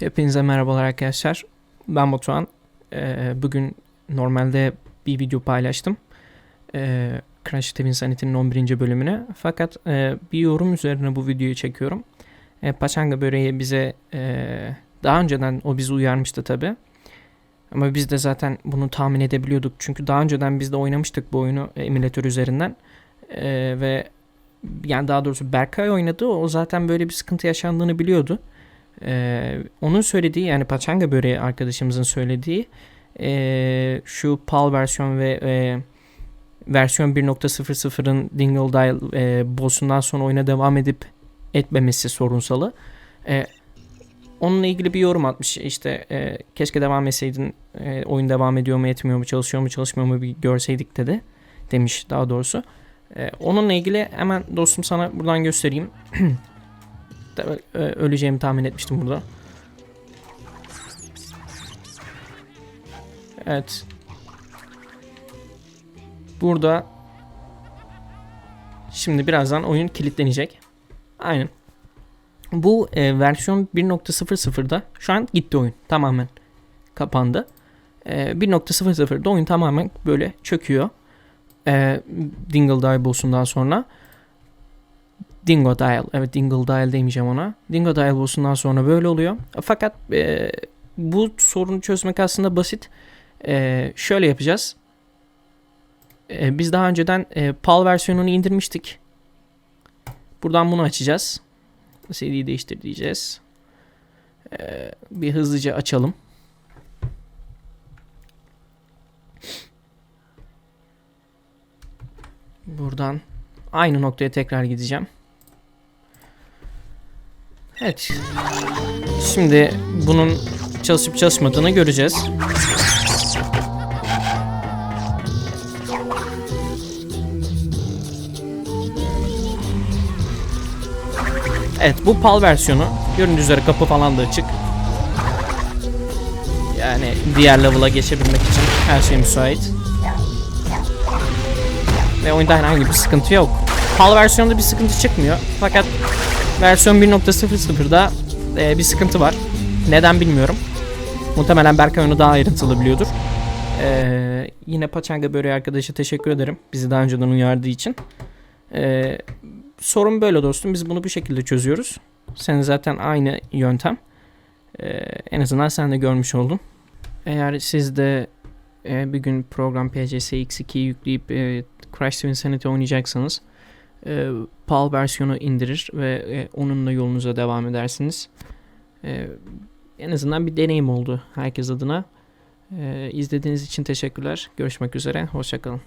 Hepinize merhabalar arkadaşlar. Ben Batuhan. Ee, bugün normalde bir video paylaştım. Ee, Crash Team Insanity'nin 11. bölümüne. Fakat e, bir yorum üzerine bu videoyu çekiyorum. E, Paçanga böreği bize e, daha önceden o bizi uyarmıştı tabi. Ama biz de zaten bunu tahmin edebiliyorduk. Çünkü daha önceden biz de oynamıştık bu oyunu emülatör üzerinden. Ve yani daha doğrusu Berkay oynadı. O zaten böyle bir sıkıntı yaşandığını biliyordu. Ee, onun söylediği yani Paçanga böreği arkadaşımızın söylediği e, şu PAL versiyon ve e, versiyon 1.00'ın Dingle Dial e, boss'undan sonra oyuna devam edip etmemesi sorunsalı. E, onunla ilgili bir yorum atmış. İşte e, keşke devam etseydin e, oyun devam ediyor mu etmiyor mu çalışıyor mu çalışmıyor mu bir görseydik dedi. Demiş daha doğrusu. E, onunla ilgili hemen dostum sana buradan göstereyim. Öleceğimi tahmin etmiştim burada. Evet. Burada şimdi birazdan oyun kilitlenecek. Aynen. Bu e, versiyon 1.00'da şu an gitti oyun. Tamamen kapandı. E, 1.00'da oyun tamamen böyle çöküyor. E, Dingle Die boss'undan sonra. Dingo Dial. Evet Dingle Dial demeyeceğim ona. Dingo Dial boss'undan sonra böyle oluyor. Fakat e, bu sorunu çözmek aslında basit. E, şöyle yapacağız. E, biz daha önceden e, PAL versiyonunu indirmiştik. Buradan bunu açacağız. CD'yi değiştir diyeceğiz. E, bir hızlıca açalım. Buradan aynı noktaya tekrar gideceğim. Evet. Şimdi bunun çalışıp çalışmadığını göreceğiz. Evet bu PAL versiyonu. Göründüğü üzere kapı falan da açık. Yani diğer level'a geçebilmek için her şey müsait. Ve oyunda herhangi bir sıkıntı yok. PAL versiyonunda bir sıkıntı çıkmıyor. Fakat versiyon 1.00'da e, bir sıkıntı var. Neden bilmiyorum. Muhtemelen Berkay onu daha ayrıntılı biliyordur. E, yine Paçanga Böreği arkadaşa teşekkür ederim. Bizi daha önceden uyardığı için. E, sorun böyle dostum. Biz bunu bu şekilde çözüyoruz. Senin zaten aynı yöntem. E, en azından sen de görmüş oldun. Eğer siz de e, bir gün program PCS X2'yi yükleyip e, Crash Team Insanity oynayacaksanız e, PAL versiyonu indirir ve e, onunla yolunuza devam edersiniz. E, en azından bir deneyim oldu herkes adına. E, izlediğiniz için teşekkürler. Görüşmek üzere. Hoşçakalın.